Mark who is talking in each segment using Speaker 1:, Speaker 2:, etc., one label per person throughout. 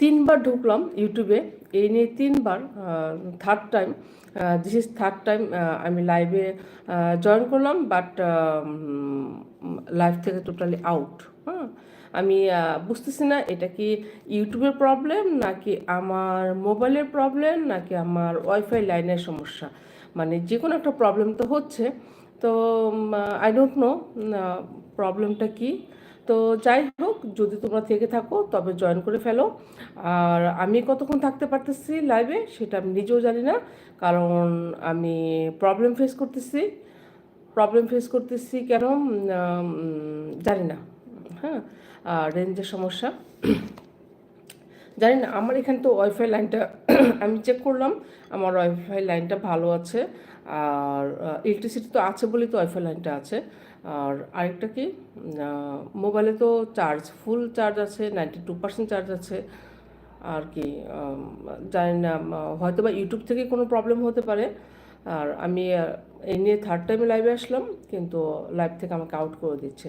Speaker 1: তিনবার ঢুকলাম ইউটিউবে, এই নিয়ে তিনবার third time this is third time আমি লাইভে জয়েন করলাম বাট লাইভ থেকে টোটালি আউট হ্যাঁ আমি বুঝতেছি না, এটা কি ইউটিউবের প্রবলেম নাকি আমার মোবাইলের প্রবলেম নাকি আমার ওয়াইফাই লাইনের সমস্যা? মানে যে কোনো একটা প্রবলেম তো হচ্ছে। তো আই ডোন্ট নো প্রবলেমটা কি? তো যাই হোক, যদি তোমরা থেকে থাকো, তবে জয়েন করে ফেলো। আর আমি কতক্ষণ থাকতে পারতেছি লাইভে সেটা আমি নিজেও জানি না, কারণ আমি প্রবলেম ফেস করতেছি। প্রবলেম ফেস করতেছি কেন? জানি না। হ্যাঁ রেঞ্জের সমস্যা। জানি না, আমার এখানে তো ওয়াইফাই লাইনটা আমি চেক করলাম, আমার ওয়াইফাই লাইনটা ভালো আছে। আর ইলেকট্রিসিটি তো আছে বলেই তো ওয়াইফাই লাইনটা আছে। আর আরেকটা কি? মোবাইলে তো চার্জ ফুল চার্জ আছে নাইনটি টু পার্সেন্ট চার্জ আছে। আর কি জানি না হয়তো বা ইউটিউব থেকে কোনো প্রবলেম হতে পারে। আর আমি এই নিয়ে থার্ড টাইমে লাইভে আসলাম, কিন্তু লাইভ থেকে আমাকে আউট করে দিচ্ছে।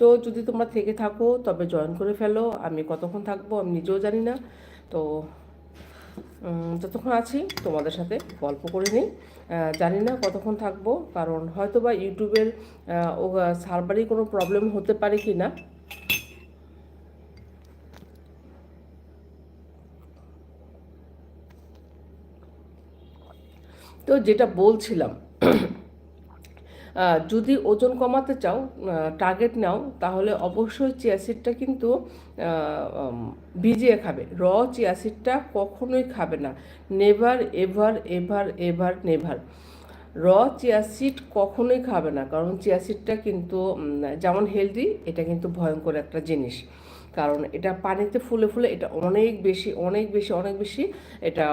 Speaker 1: তো যদি তোমরা থেকে থাকো, তবে জয়েন করে ফেলো। আমি কতক্ষণ থাকব আমি নিজেও জানি না। তো যতক্ষণ আছি, তোমাদের সাথে গল্প করে নিই। জানি না কতক্ষণ থাকব, কারণ হয়তো বা ইউটিউবের ও সার্ভারই কোনো প্রবলেম হতে পারে কি না। তো যেটা বলছিলাম যদি ওজন কমাতে চাও টার্গেট নাও, তাহলে অবশ্যই চিয়া চিয়াসিডটা কিন্তু ভিজিয়ে খাবে। র চিয়া চিয়াসিডটা কখনোই খাবে না। Never ever ever ever never raw chia seed কখনোই খাবে না, কারণ চিয়া চিয়াসিডটা কিন্তু যেমন হেলদি এটা কিন্তু ভয়ঙ্কর একটা জিনিস। কারণ এটা পানিতে ফুলে ফুলে এটা অনেক বেশি অনেক বেশি অনেক বেশি এটা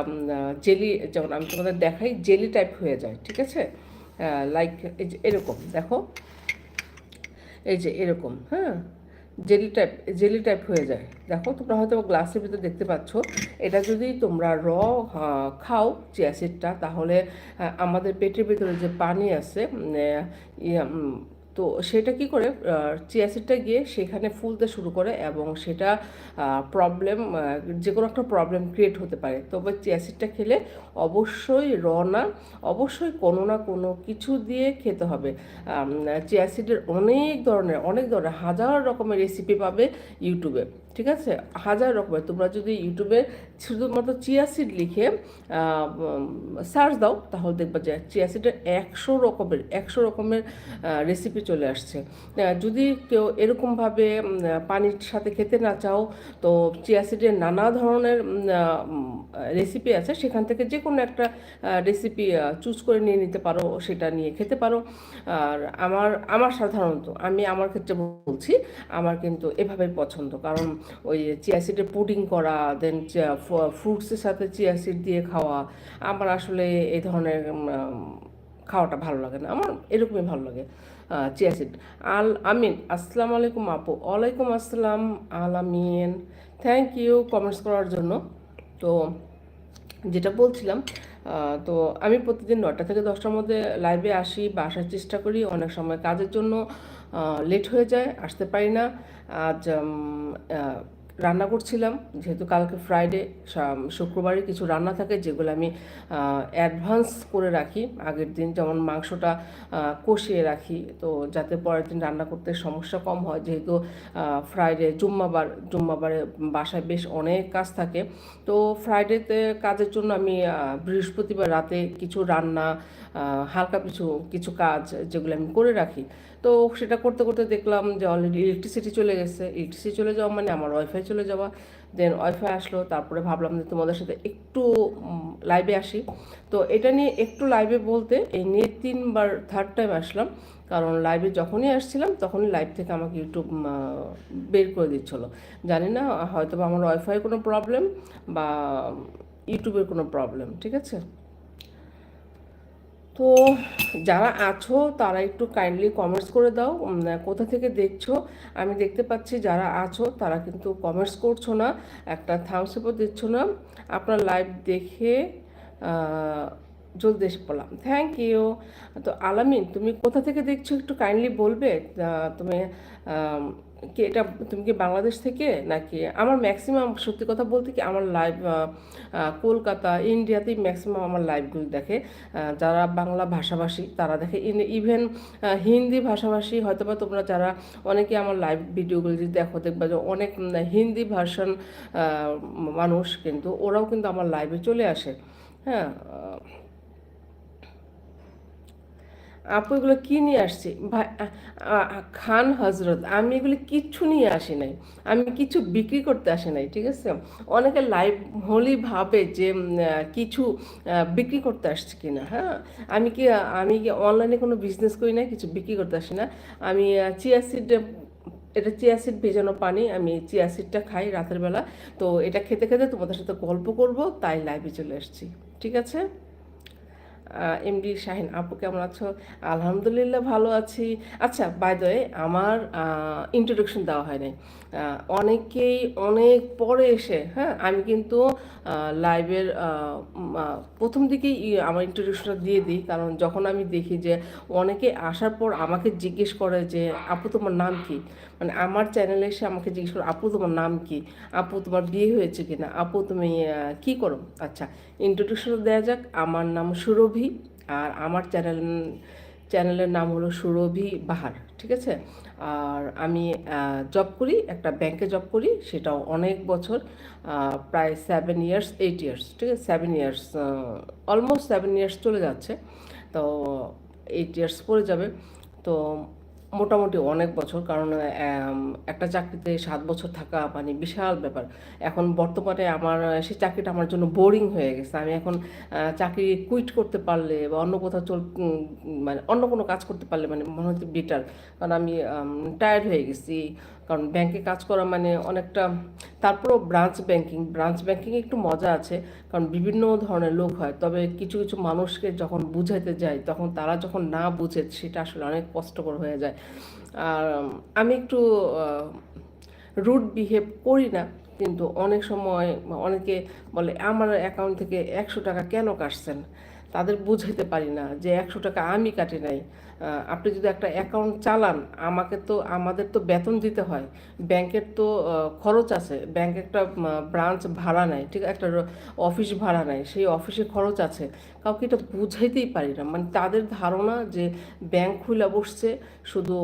Speaker 1: জেলি যেমন আমি তোমাদের দেখাই জেলি টাইপ হয়ে যায়, ঠিক আছে? লাইক এই যে এরকম, দেখো। এই যে এরকম হ্যাঁ? জেলি টাইপ জেলি টাইপ হয়ে যায়। দেখো, তোমরা হয়তো গ্লাসের ভিতরে দেখতে পাচ্ছ। এটা যদি তোমরা র খাও চিয়াসিডটা তাহলে আমাদের পেটের ভিতরে যে পানি আছে তো সেটা কি করে চিয়াসিডটা গিয়ে সেখানে ফুলতে শুরু করে এবং সেটা প্রবলেম যে কোনো একটা প্রবলেম ক্রিয়েট হতে পারে। তবে চিয়াসিডটা খেলে অবশ্যই র না, অবশ্যই কোনো না কোনো কিছু দিয়ে খেতে হবে। চিয়াসিডের অনেক ধরনের অনেক ধরনের হাজার রকমের রেসিপি পাবে ইউটিউবে ঠিক আছে? হাজার রকমের। তোমরা যদি ইউটিউবে শুধুমাত্র চিয়াসিড লিখে সার্চ দাও, তাহলে দেখবা যে চিয়া চিয়াসিডের একশো রকমের একশো রকমের রেসিপি চলে আসছে। যদি কেউ এরকমভাবে পানির সাথে খেতে না চাও, তো চিয়াসিডের নানা ধরনের রেসিপি আছে। সেখান থেকে যে কোনো একটা রেসিপি চুজ করে নিয়ে নিতে পারো, সেটা নিয়ে খেতে পারো। আর আমার আমার সাধারণত, আমি আমার ক্ষেত্রে বলছি, আমার কিন্তু এভাবেই পছন্দ। কারণ ওই চিয়া চিয়াসিডের পুডিং করা দেন ফ্রুটসের সাথে চিয়া চিয়াসিড দিয়ে খাওয়া। আমার আসলে এই ধরনের খাওয়াটা ভালো লাগে না। আমার এরকমই ভালো লাগে চিয়া চিয়াসিড আল, আমিন, আসসালামু আলাইকুম আপু। ওয়ালাইকুম আসসালাম আল আমিন থ্যাংক ইউ কমেন্টস করার জন্য। তো, যেটা বলছিলাম তো আমি প্রতিদিন নটা থেকে দশটার মধ্যে লাইভে আসি বা আসার চেষ্টা করি, অনেক সময় কাজের জন্য। লেট হয়ে যায়, আসতে পারি না। আজ রান্না করছিলাম, যেহেতু কালকে ফ্রাইডে শুক্রবারে কিছু রান্না থাকে যেগুলো আমি অ্যাডভান্স করে রাখি। আগের দিন যেমন মাংসটা কষিয়ে রাখি, তো যাতে পরের দিন রান্না করতে সমস্যা কম হয়। যেহেতু ফ্রাইডে জুম্মাবার, জুম্মাবারে বাসায় বেশ অনেক কাজ থাকে। তো ফ্রাইডেতে কাজের জন্য আমি বৃহস্পতিবার রাতে কিছু রান্না হালকা কিছু কিছু কাজ যেগুলো আমি করে রাখি। তো সেটা করতে করতে দেখলাম যে অলরেডি ইলেকট্রিসিটি চলে গেছে। ইলেকট্রিসিটি চলে যাওয়া মানে আমার ওয়াইফাই চলে যাওয়া। দেন ওয়াইফাই আসলো, তারপরে ভাবলাম যে তোমাদের সাথে একটু লাইভে আসি। তো এটা নিয়ে একটু লাইভে বলতে এই নিয়ে তিনবার থার্ড টাইম আসলাম। কারণ লাইভে যখনই আসছিলাম, তখনই লাইভ থেকে আমাকে ইউটিউব বের করে দিচ্ছিল। জানি না হয়তো বা আমার ওয়াইফাই কোনো প্রবলেম বা ইউটিউবের কোনো প্রবলেম ঠিক আছে? তো যারা আছো, তারা একটু কাইন্ডলি কমেন্টস করে দাও। কোথা থেকে দেখছ? আমি দেখতে পাচ্ছি যারা আছো, তারা কিন্তু কমেন্টস করছ না। একটা থামস আপও দিচ্ছ না। আপনার লাইভ দেখে জলদি এসে পড়লাম। থ্যাংক ইউ তো আলামিন, তুমি কোথা থেকে দেখছ? একটু কাইন্ডলি বলবে। তুমি কি এটা তুমি কি বাংলাদেশ থেকে? নাকি আমার ম্যাক্সিমাম সত্যি কথা বলতে কি আমার লাইভ কলকাতা, ইন্ডিয়াতেই ম্যাক্সিমাম আমার লাইভগুলো দেখে। যারা বাংলা ভাষাভাষী তারা দেখে। ইভেন হিন্দি ভাষাভাষী হয়তো বা তোমরা যারা অনেকে আমার লাইভ ভিডিওগুলো যদি দেখো, দেখবা যে অনেক হিন্দি ভার্সন মানুষ কিন্তু ওরাও কিন্তু আমার লাইভে চলে আসে। হ্যাঁ আপু, এগুলো কি নিয়ে আসছি? খান হজরত, আমি এগুলো কিচ্ছু নিয়ে আসি নাই। আমি কিছু বিক্রি করতে আসি নাই, ঠিক আছে? অনেকে লাইভ হলেই ভাবে যে কিছু বিক্রি করতে আসছি কিনা হ্যাঁ? আমি কি আমি কি অনলাইনে কোনো বিজনেস করি না কিছু বিক্রি করতে আসি না? আমি চিয়া সিড এটা চিয়া সিড ভেজানো পানি, আমি চিয়া সিডটা খাই রাতের বেলা। তো এটা খেতে খেতে তোমাদের সাথে গল্প করব, তাই লাইভে চলে আসছি, ঠিক আছে? এমডি শাহিন আপু কেমন আছো? আলহামদুলিল্লাহ ভালো আছি। আচ্ছা বাই দ্য আমার ইন্ট্রোডাকশন দেওয়া হয়নি। আহ, অনেকেই অনেক পরে এসে হ্যাঁ আমি কিন্তু লাইভের প্রথম দিকেই আমার ইন্ট্রোডাকশনটা দিয়ে দিই। কারণ যখন আমি দেখি যে অনেকে আসার পর আমাকে জিজ্ঞেস করে যে আপু তোমার নাম কি? মানে আমার চ্যানেলে এসে আমাকে জিজ্ঞেস করে আপু, তোমার নাম কি? আপু, তোমার বিয়ে হয়েছে কিনা? আপু, তুমি কি করো? আচ্ছা ইন্ট্রোডিউশন দেওয়া যাক। আমার নাম সুরভি আর আমার চ্যানেল চ্যানেলের নাম হলো সুরভি বাহার, ঠিক আছে? আর আমি জব করি, একটা ব্যাংকে জব করি, সেটাও অনেক বছর প্রায় সেভেন ইয়ার্স এইট ইয়ার্স ঠিক আছে? Seven years almost seven years চলে যাচ্ছে। তো এইট ইয়ার্স পড়ে যাবে। তো মোটামুটি অনেক বছর, কারণ একটা চাকরিতে সাত বছর থাকা মানে বিশাল ব্যাপার। এখন বর্তমানে আমার, সেই চাকরিটা আমার জন্য বোরিং হয়ে গেছে। আমি এখন চাকরি কুইট করতে পারলে বা অন্য কোথাও চল মানে অন্য কোনো কাজ করতে পারলে মানে মনে হচ্ছে বেটার কারণ আমি টায়ার্ড হয়ে গেছি। কারণ ব্যাংকে কাজ করা মানে অনেকটা, তারপরেও ব্রাঞ্চ ব্যাংকিং ব্রাঞ্চ ব্যাংকিংয়ে একটু মজা আছে, কারণ বিভিন্ন ধরনের লোক হয়। তবে কিছু কিছু মানুষকে যখন বুঝাইতে যায় তখন তারা যখন না বুঝে, সেটা আসলে অনেক কষ্টকর হয়ে যায়। আর আমি একটু রুট বিহেভ করি না, কিন্তু অনেক সময় অনেকে বলে, আমার অ্যাকাউন্ট থেকে একশো টাকা কেন কাটছেন? তাদের বুঝাইতে পারি না যে একশো টাকা আমি কাটি নাই। আপনি যদি একটা অ্যাকাউন্ট চালান, আমাকে তো, আমাদের তো বেতন দিতে হয়। ব্যাংকের তো খরচ আছে। ব্যাংক একটা ব্রাঞ্চ ভাড়া নেয়, ঠিক? একটা অফিস ভাড়া নেয়, সেই অফিসে খরচ আছে। কাউকে এটা বুঝাইতেই পারি না। মানে তাদের ধারণা যে ব্যাংক খুলে বসছে, শুধু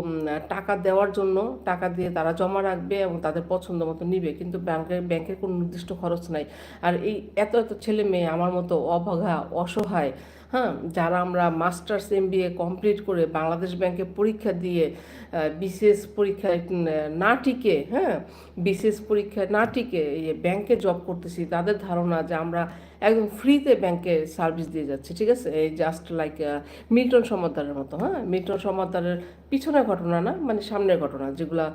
Speaker 1: টাকা দেওয়ার জন্য, টাকা দিয়ে তারা জমা রাখবে এবং তাদের পছন্দ মতো নিবে। কিন্তু ব্যাংকের ব্যাংকের কোনো নির্দিষ্ট খরচ নাই। আর এই এত এত ছেলে মেয়ে আমার মতো অভাগা অসহায় হ্যাঁ যারা আমরা মাস্টার্স এম কমপ্লিট করে বাংলাদেশ ব্যাংকে পরীক্ষা দিয়ে বিশেষ পরীক্ষায় না টিকে হ্যাঁ বিসিএস পরীক্ষায় না টিকে এই ব্যাংকে জব করতেছি, তাদের ধারণা যে আমরা একদম ফ্রিতে ব্যাংকে সার্ভিস দিয়ে যাচ্ছি, ঠিক আছে? এই জাস্ট লাইক মিল্টন সমাদ্দারের মতো হ্যাঁ? মিল্টন সমাদ্দারের পিছনের ঘটনা না মানে সামনের ঘটনা, যেগুলা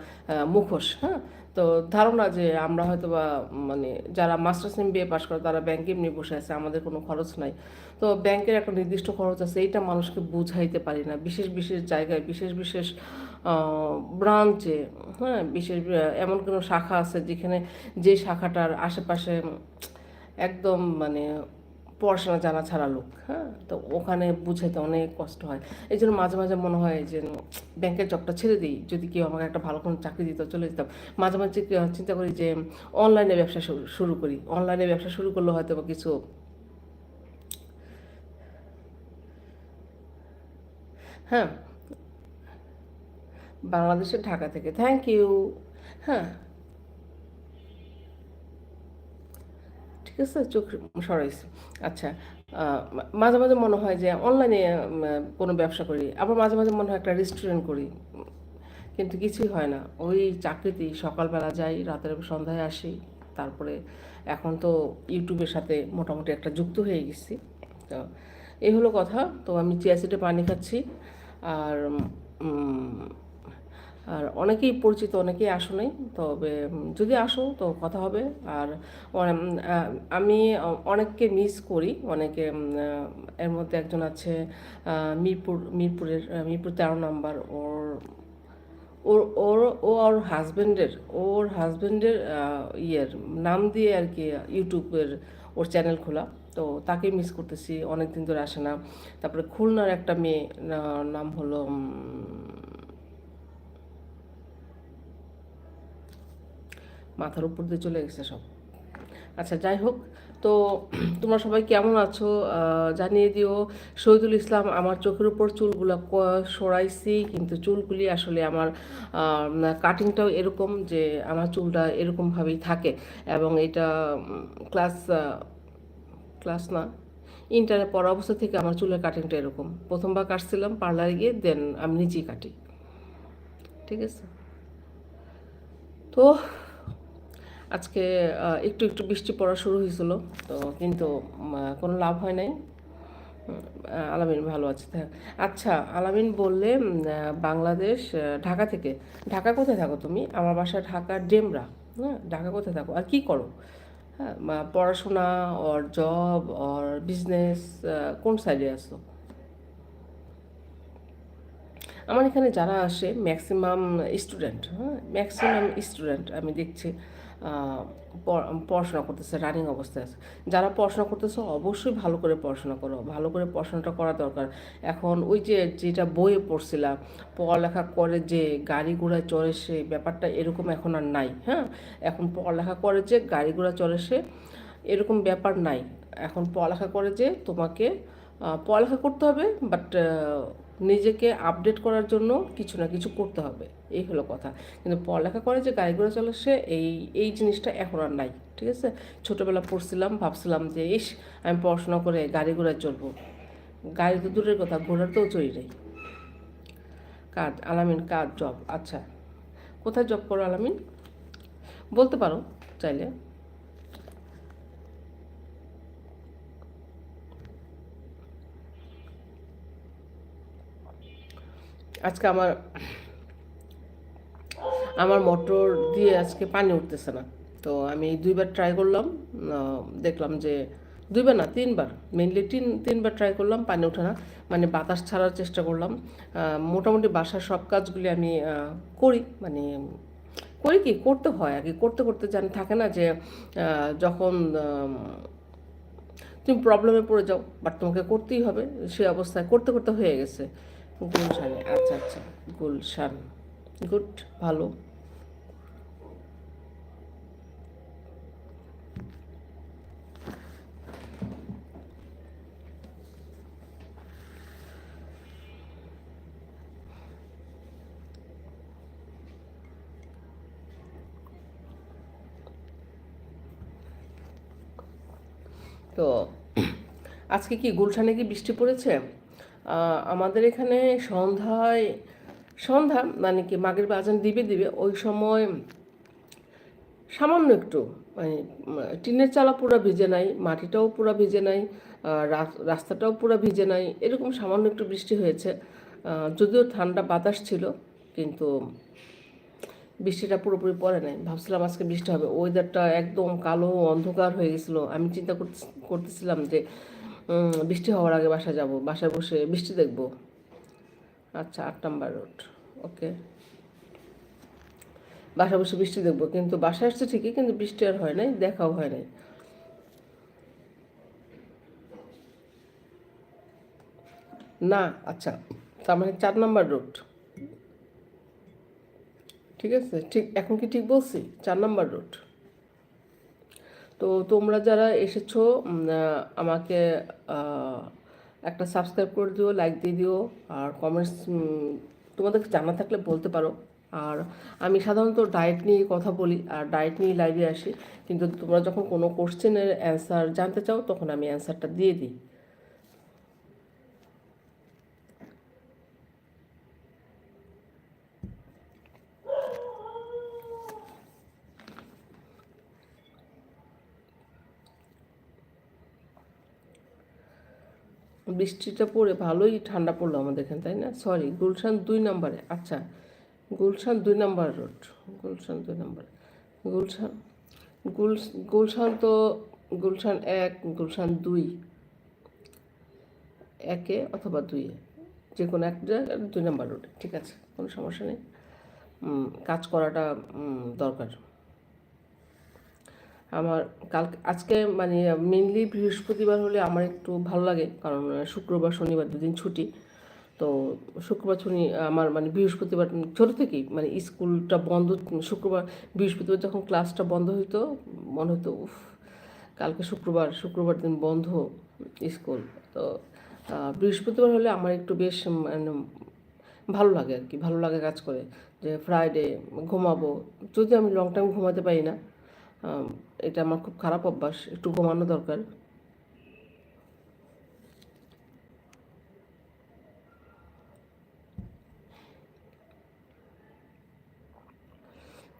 Speaker 1: মুখোশ হ্যাঁ? তো ধারণা যে আমরা হয়তো বা মানে যারা মাস্টার্স এম বিএ পাশ করে তারা ব্যাংকে এমনি বসে আছে, আমাদের কোনো খরচ নাই। তো ব্যাংকের একটা নির্দিষ্ট খরচ আছে, এইটা মানুষকে বুঝাইতে পারি না। বিশেষ বিশেষ জায়গায়, বিশেষ বিশেষ ব্রাঞ্চে হ্যাঁ বিশেষ এমন কোনো শাখা আছে যেখানে যে শাখাটার আশেপাশে একদম মানে পড়াশোনা জানা ছাড়া লোক হ্যাঁ? তো ওখানে বুঝাইতে অনেক কষ্ট হয়। এই জন্য মাঝে মাঝে মনে হয় যে ব্যাংকের জবটা ছেড়ে দিই। যদি কেউ আমাকে একটা ভালো কোনো চাকরি দিত, চলে যেতাম। মাঝে মাঝে চিন্তা করি যে অনলাইনে ব্যবসা শুরু- করি। অনলাইনে ব্যবসা শুরু করলে হয়তো বা কিছু হ্যাঁ? বাংলাদেশের ঢাকা থেকে। থ্যাংক ইউ হ্যাঁ? ঠিক আছে চোখ সরাইছি। আচ্ছা মাঝে মাঝে মনে হয় যে অনলাইনে কোনো ব্যবসা করি, আবার মাঝে মাঝে মনে হয় একটা রেস্টুরেন্ট করি। কিন্তু কিছুই হয় না। ওই চাকরিতেই সকালবেলা যাই, রাতের সন্ধ্যায় আসি, তারপরে এখন তো ইউটিউবের সাথে মোটামুটি একটা যুক্ত হয়ে গেছি। তো এই হলো কথা। তো আমি চিয়াসিডে পানি খাচ্ছি, আর আর অনেকেই পরিচিত, অনেকেই আসো নাই, তবে যদি আসো তো কথা হবে। আর আমি অনেককে মিস করি, অনেকে এর মধ্যে একজন আছে মিরপুর, মিরপুরের মিরপুর তেরো নাম্বার, ওর ওর ওর, ও ওর হাজবেন্ডের ওর হাজব্যান্ডের ইয়ের নাম দিয়ে আর কি ইউটিউবের ওর চ্যানেল খোলা। তো তাকে মিস করতেছি অনেক দিন ধরে আসে না। তারপরে খুলনার একটা মেয়ে নাম হলো মাথার উপর দিয়ে চলে গেছে সব। আচ্ছা যাই হোক, তো তোমরা সবাই কেমন আছো? জানিয়ে দিও। শহীদুল ইসলাম, আমার চোখের উপর চুলগুলো সরাইছি, কিন্তু চুলগুলি আসলে আমার কাটিংটাও এরকম যে আমার চুলটা এরকমভাবেই থাকে। এবং এটা ক্লাস ক্লাস না ইন্টারে পড়া অবস্থা থেকে আমার চুলের কাটিংটা এরকম। প্রথমবার কাটছিলাম পার্লারে গিয়ে দেন আমি নিজেই কাটি। ঠিক আছে? তো আজকে একটু একটু বৃষ্টি পড়া শুরু হয়েছিল, তো কিন্তু কোনো লাভ হয় নাই। আলামিন ভালো আছে হ্যাঁ আচ্ছা আলামিন বললে বাংলাদেশ ঢাকা থেকে। ঢাকা কোথায় থাকো তুমি? আমার বাসা ঢাকার ডেমরা হ্যাঁ? ঢাকা কোথায় থাকো? আর কি করো? হ্যাঁ পড়াশোনা ওর জব ওর বিজনেস কোন সাইডে আসো আমার এখানে যারা আসে ম্যাক্সিমাম স্টুডেন্ট হ্যাঁ? ম্যাক্সিমাম স্টুডেন্ট আমি দেখছি। পড়াশোনা করতেছে রানিং অবস্থায় আছে। যারা পড়াশোনা করতেছে, অবশ্যই ভালো করে পড়াশোনা করো। ভালো করে পড়াশোনাটা করা দরকার। এখন ওই যে, যেটা বইয়ে পড়ছিলাম, পড়ালেখা করে যে গাড়ি ঘোড়ায় চড়ে সে, ব্যাপারটা এরকম এখন আর নাই হ্যাঁ? এখন পড়ালেখা করে যে গাড়ি ঘোড়া চড়ে সে, এরকম ব্যাপার নাই। এখন পড়ালেখা করে যে তোমাকে পড়ালেখা করতে হবে বাট নিজেকে আপডেট করার জন্য কিছু না কিছু করতে হবে। এই হলো কথা। কিন্তু পড়ালেখা করে যে গাড়ি ঘোড়া চলে, সে এই এই জিনিসটা এখন আর নাই, ঠিক আছে? ছোটোবেলা পড়ছিলাম, ভাবছিলাম যে, ইস, আমি পড়াশোনা করে গাড়ি ঘোড়ায় চলবো। গাড়ি তো দূরের কথা, ঘোড়ার তো চড়ি নেই। কাজ, আলামিন, কাজ জব আচ্ছা। কোথায় জব করো, আলামিন? বলতে পারো চাইলে। আজকে আমার আমার মোটর দিয়ে আজকে পানি উঠতেছে না। তো আমি দুইবার ট্রাই করলাম দেখলাম যে দুইবার না, তিনবার মেনলি তিন, তিনবার ট্রাই করলাম, পানি ওঠে না। মানে বাতাস ছাড়ার চেষ্টা করলাম। মোটামুটি বাসার সব কাজগুলি আমি করি। মানে করি কি, করতে হয় আর কি করতে করতে জানি থাকে না যে যখন তুমি প্রবলেমে পড়ে যাও বাট তোমাকে করতেই হবে। সে অবস্থায় করতে করতে হয়ে গেছে। গুলশানে। আচ্ছা আচ্ছা গুলশান। গুড ভালো। তো আজকে কি গুলশানে কি বৃষ্টি পড়েছে? আমাদের এখানে সন্ধ্যায়, সন্ধ্যা মানে কি, মাগের বাজান দিবে দিবে, ওই সময় সামান্য একটু মানে টিনের চালা পুরো ভিজে নাই, মাটিটাও পুরো ভিজে নাই রাস্তাটাও পুরো ভিজে নাই, এরকম সামান্য একটু বৃষ্টি হয়েছে। যদিও ঠান্ডা বাতাস ছিল, কিন্তু বৃষ্টিটা পুরোপুরি পড়ে নাই। ভাবছিলাম আজকে বৃষ্টি হবে ওয়েদারটা একদম কালো, অন্ধকার হয়ে গেছিল। আমি চিন্তা করতে- করতেছিলাম যে বৃষ্টি হওয়ার আগে বাসায় যাব। বাসায় বসে বৃষ্টি দেখব। আচ্ছা আট নাম্বার রোড। ওকে। বাসায় বসে বৃষ্টি দেখব। কিন্তু বাসায় আসছে ঠিকই, কিন্তু বৃষ্টি আর হয় নাই, দেখাও হয় নাই। না আচ্ছা তার মানে চার নাম্বার রোড। ঠিক আছে, ঠিক, এখন কি ঠিক বলছি? চার নাম্বার রোড। তো তোমরা যারা এসেছ আমাকে একটা সাবস্ক্রাইব করে দিও লাইক দিয়ে দিও, আর কমেন্টস তোমাদের জানা থাকলে বলতে পারো। আর আমি সাধারণত ডায়েট নিয়ে কথা বলি, আর ডায়েট নিয়ে লাইভে আসি। কিন্তু তোমরা যখন কোনো কোশ্চেনের অ্যান্সার জানতে চাও, তখন আমি অ্যান্সারটা দিয়ে দিই। বৃষ্টিটা পড়ে ভালোই ঠান্ডা পড়ল আমাদের এখানে, তাই না? সরি গুলশান দুই নম্বরে আচ্ছা। গুলশান দুই নম্বর রোড গুলশান দুই নম্বরে। গুলশান গুল গুলশান তো গুলশান এক, গুলশান দুই। একে অথবা দুইয়ে, যে কোনো একটা দুই নম্বর রোডে ঠিক আছে? কোনো সমস্যা নেই। কাজ করাটা দরকার। আমার কাল, আজকে মানে মেনলি বৃহস্পতিবার হলে আমার একটু ভালো লাগে, কারণ শুক্রবার, শনিবার দুদিন ছুটি। তো শুক্রবার, শনি, আমার মানে বৃহস্পতিবার ছোটো থেকেই মানে স্কুলটা বন্ধ শুক্রবার, বৃহস্পতিবার যখন ক্লাসটা বন্ধ হইতো, মনে হতো উফ, কালকে শুক্রবার শুক্রবার দিন বন্ধ স্কুল। তো বৃহস্পতিবার হলে আমার একটু বেশ মানে ভালো লাগে আর কি, ভালো লাগে কাজ করে। যে ফ্রাইডে ঘুমাবো, যদি আমি লং টাইম ঘুমাতে পারি না এটা আমার খুব খারাপ অভ্যাস, একটু ঘুমানো দরকার।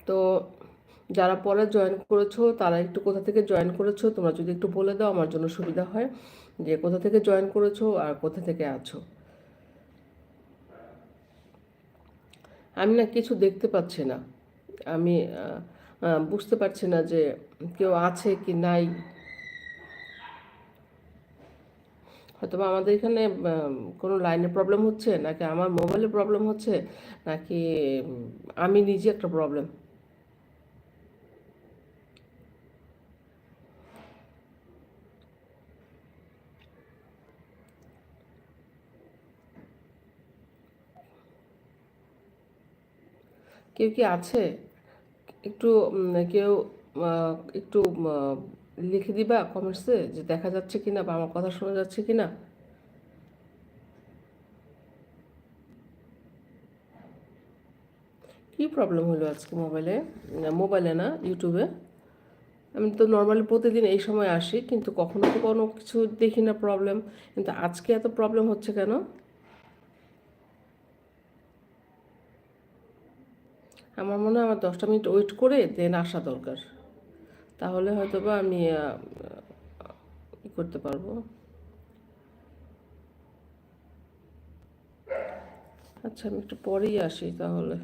Speaker 1: তো যারা পরে জয়েন করেছ, তারা একটু কোথা থেকে জয়েন করেছ, তোমরা যদি একটু বলে দাও, আমার জন্য সুবিধা হয় যে কোথা থেকে জয়েন করেছ আর কোথা থেকে আছো। আমি না কিছু দেখতে পাচ্ছি না। আমি বুঝতে পারছি না যে কেউ আছে কি নাই। হয়তো আমাদের এখানে কোনো লাইনের প্রবলেম হচ্ছে, নাকি আমার মোবাইলের প্রবলেম হচ্ছে, নাকি আমি নিজে একটা প্রবলেম কেউ কি আছে? একটু কেউ একটু লিখে দিবা কমেন্টসে যে দেখা যাচ্ছে কিনা বা আমার কথা শোনা যাচ্ছে কিনা। কি প্রবলেম হলো আজকে মোবাইলে মোবাইলে না ইউটিউবে আমি তো নর্মালি প্রতিদিন এই সময় আসি, কিন্তু কখনো তো কোনো কিছু দেখি না প্রবলেম কিন্তু আজকে এত প্রবলেম হচ্ছে কেন? আমার মনে হয় আমার দশটা মিনিট ওয়েট করে দেন আসা দরকার। তাহলে হয়তো বা আমি ই করতে পারব। আচ্ছা আমি একটু পরেই আসি তাহলে।